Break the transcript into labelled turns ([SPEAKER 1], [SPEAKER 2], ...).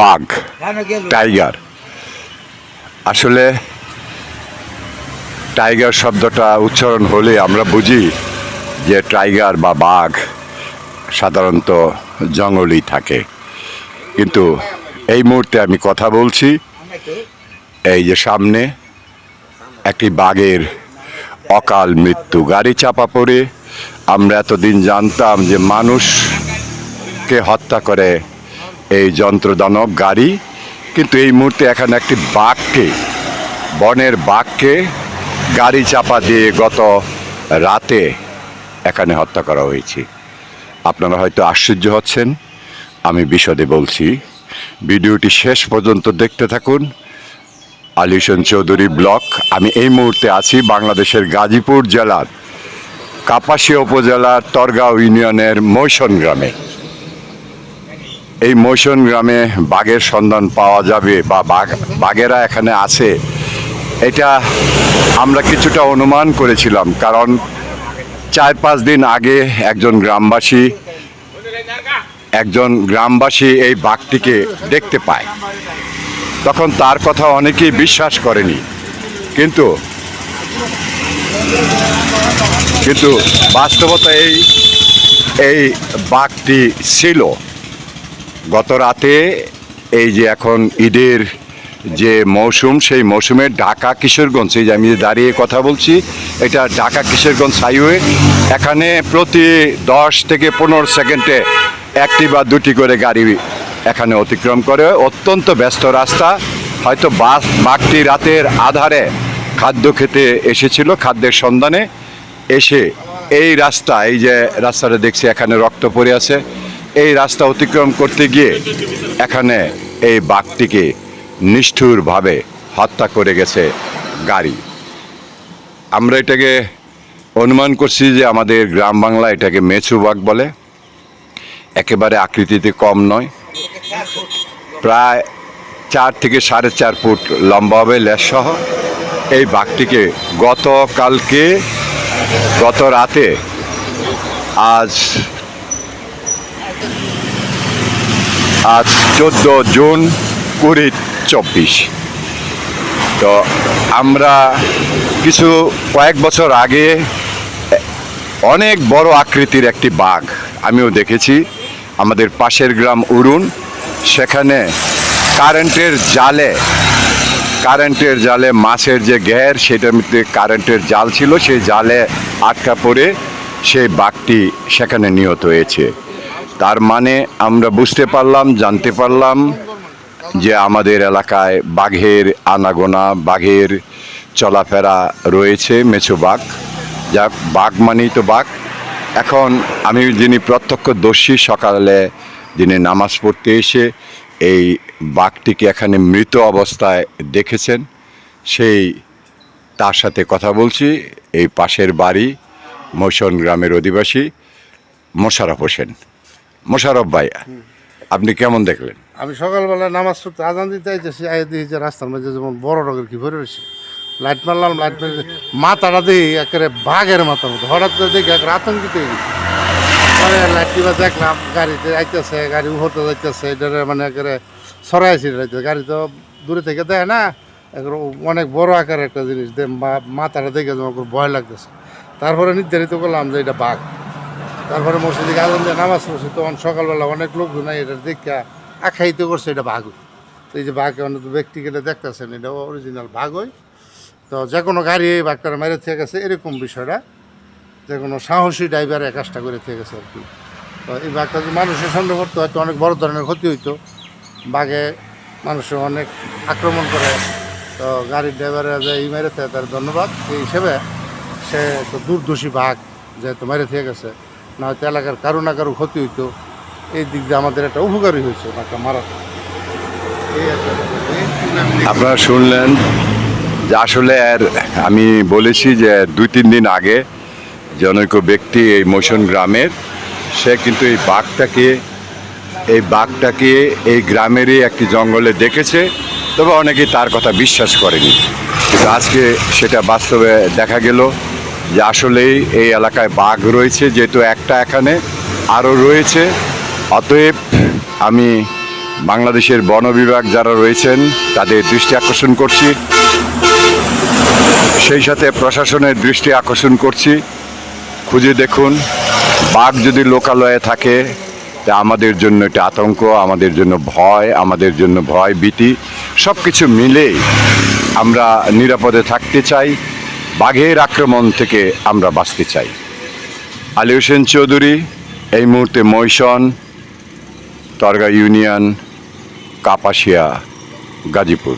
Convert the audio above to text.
[SPEAKER 1] বাঘ টাইগার। আসলে টাইগার শব্দটা উচ্চারণ হলে আমরা বুঝি যে টাইগার বা বাঘ সাধারণত জঙ্গলেই থাকে। কিন্তু এই মুহূর্তে আমি কথা বলছি এই যে সামনে একটি বাঘের অকাল মৃত্যু। গাড়ি চাপা পড়ে। আমরা এতদিন জানতাম যে মানুষকে হত্যা করে এই যন্ত্রদানব গাড়ি। কিন্তু এই মুহূর্তে এখানে একটি বাঘকে, বনের বাঘকে গাড়ি চাপা দিয়ে গত রাতে এখানে হত্যা করা হয়েছে। আপনারা হয়তো আশ্চর্য হচ্ছেন, আমি বিশদে বলছি। ভিডিওটি শেষ পর্যন্ত দেখতে থাকুন। আলিশন চৌধুরী ব্লক আমি এই মুহূর্তে আছি বাংলাদেশের গাজীপুর জেলার কাপাসিয়া উপজেলার তরগাঁও ইউনিয়নের মৈশন গ্রামে। এই মৈশন গ্রামে বাঘের সন্ধান পাওয়া যাবে বা বাঘ, বাঘেরা এখানে আছে। এটা আমরা কিছুটা অনুমান করেছিলাম, কারণ চার পাঁচ দিন আগে একজন গ্রামবাসী একজন গ্রামবাসী এই বাঘটিকে দেখতে পায়। তখন তার কথা অনেকেই বিশ্বাস করেনি। কিন্তু কিন্তু বাস্তবতা এই এই বাঘটি ছিল। গত রাতে এই যে এখন ঈদের যে মৌসুম, সেই মৌসুমে ঢাকা কিশোরগঞ্জ, এই যে আমি দাঁড়িয়ে কথা বলছি, এটা ঢাকা কিশোরগঞ্জ হাইওয়ে। এখানে প্রতি দশ থেকে পনেরো সেকেন্ডে একটি বা দুটি করে গাড়ি এখানে অতিক্রম করে। অত্যন্ত ব্যস্ত রাস্তা। হয়তো বাস বাঘটি রাতের আধারে খাদ্য খেতে এসেছিল, খাদ্যের সন্ধানে এসে এই রাস্তা, এই যে রাস্তাটা দেখছি, এখানে রক্ত পড়ে আছে। এই রাস্তা অতিক্রম করতে গিয়ে এখানে এই বাঘটিকে নিষ্ঠুরভাবে হত্যা করে গেছে গাড়ি। আমরা এটাকে অনুমান করছি যে আমাদের গ্রাম বাংলা এটাকে মেছু বাঘ বলে। একেবারে আকৃতিতে কম নয়। প্রায় চার থেকে সাড়ে চার ফুট লম্বা হবে লেজসহ। এই বাঘটিকে গতকালকে গত রাতে আজ আজ চোদ্দ জুন কুড়ি চব্বিশ। তো আমরা কিছু কয়েক বছর আগে অনেক বড় আকৃতির একটি বাঘ আমিও দেখেছি। আমাদের পাশের গ্রাম উরুন, সেখানে কারেন্টের জালে কারেন্টের জালে মাছের যে গ্যার সেটার মধ্যে কারেন্টের জাল ছিল, সেই জালে আটকা পড়ে সেই বাঘটি সেখানে নিহত হয়েছে। তার মানে আমরা বুঝতে পারলাম, জানতে পারলাম যে আমাদের এলাকায় বাঘের আনাগোনা, বাঘের চলাফেরা রয়েছে মেছো বাঘ। যা বাঘ মানেই তো বাঘ। এখন আমি যিনি প্রত্যক্ষ প্রত্যক্ষদর্শী, সকালে যিনি নামাজ পড়তে এসে এই বাঘটিকে এখানে মৃত অবস্থায় দেখেছেন। সেই, তার সাথে কথা বলছি, এই পাশের বাড়ি মৈশন গ্রামের অধিবাসী মোশারফ হোসেন। মোশারফ ভাই, আপনি কেমন দেখলেন?
[SPEAKER 2] আমি সকালবেলা নামাজ পড়তে আজান দিতে আইতেছি আই দিই যে রাস্তার মধ্যে যেমন বড় রোগের কি ভরে রয়েছে। লাইট মারলাম লাইট মেরে মাথাটা দিই একেবারে বাঘের মাথার মতো। হঠাৎ করে দেখি একেবারে আতঙ্কিত পরে লাইট টিপা দেখলাম, গাড়িতে আইতেছে, গাড়ি উহতে যাইতেছে, এটারে মানে একেবারে সরাইছি গাড়ি তো দূরে থেকে দেয় না অনেক বড় আকারের একটা জিনিস মাথাটা দেখে যেমন ভয় লাগতেছে। তারপরে নির্ধারিত করলাম যে এটা বাঘ। তারপরে মসজিদে আজান দিয়ে নামাজ পড়ছি, তখন সকালবেলা অনেক লোকজন এটা দেখা আখ্যায়িত করছে, এটা বাঘ। তো এই যে বাঘ অনেক ব্যক্তিগত দেখতেছেন, এটা অরিজিনাল বাঘ তো যে কোনো গাড়ি এই বাঘটার মেরে থেকে গেছে, এরকম বিষয়টা। যে কোনো সাহসী ড্রাইভার এক কাজটা করে থেকে গেছে আর কি। তো এই বাঘটা যদি মানুষের সন্দেহ করতে হয়তো অনেক বড় ধরনের ক্ষতি হইতো। বাঘে মানুষের অনেক আক্রমণ করে। তো গাড়ির ড্রাইভাররা যে এই মেরে থাকে তার ধন্যবাদ। এই হিসেবে সে তো দুর্দোষী বাঘ যেহেতু মেরে থেকে গেছে। না হয়তো এলাকার কারও না কারও ক্ষতি হইতো, এই দিক দিয়ে আমাদের একটা উপকারী হয়েছে বাঘটা মারা এই আর কি।
[SPEAKER 1] আপনারা শুনলেন যে আসলে আর আমি বলেছি যে দুই তিন দিন আগে জনৈক ব্যক্তি এই মোশন গ্রামের, সে কিন্তু এই বাঘটাকে এই বাঘটাকে এই গ্রামেরই একটি জঙ্গলে দেখেছে তবে অনেকেই তার কথা বিশ্বাস করেনি কিন্তু আজকে সেটা বাস্তবে দেখা গেল যে আসলেই এই এলাকায় বাঘ রয়েছে, যেহেতু একটা এখানে আরও রয়েছে। অতএব আমি বাংলাদেশের বন বিভাগ যারা রয়েছেন, তাদের দৃষ্টি আকর্ষণ করছি। সেই সাথে প্রশাসনের দৃষ্টি আকর্ষণ করছি। খুঁজে দেখুন, বাঘ যদি লোকালয়ে থাকে, তা আমাদের জন্য এটা আতঙ্ক, আমাদের জন্য ভয়, আমাদের জন্য ভয় ভীতি সব কিছু মিলেই আমরা নিরাপদে থাকতে চাই। বাঘের আক্রমণ থেকে আমরা বাঁচতে চাই। আলী হোসেন চৌধুরী, এই মুহূর্তে মৈশন তরগা ইউনিয়ন, কাপাসিয়া, গাজীপুর।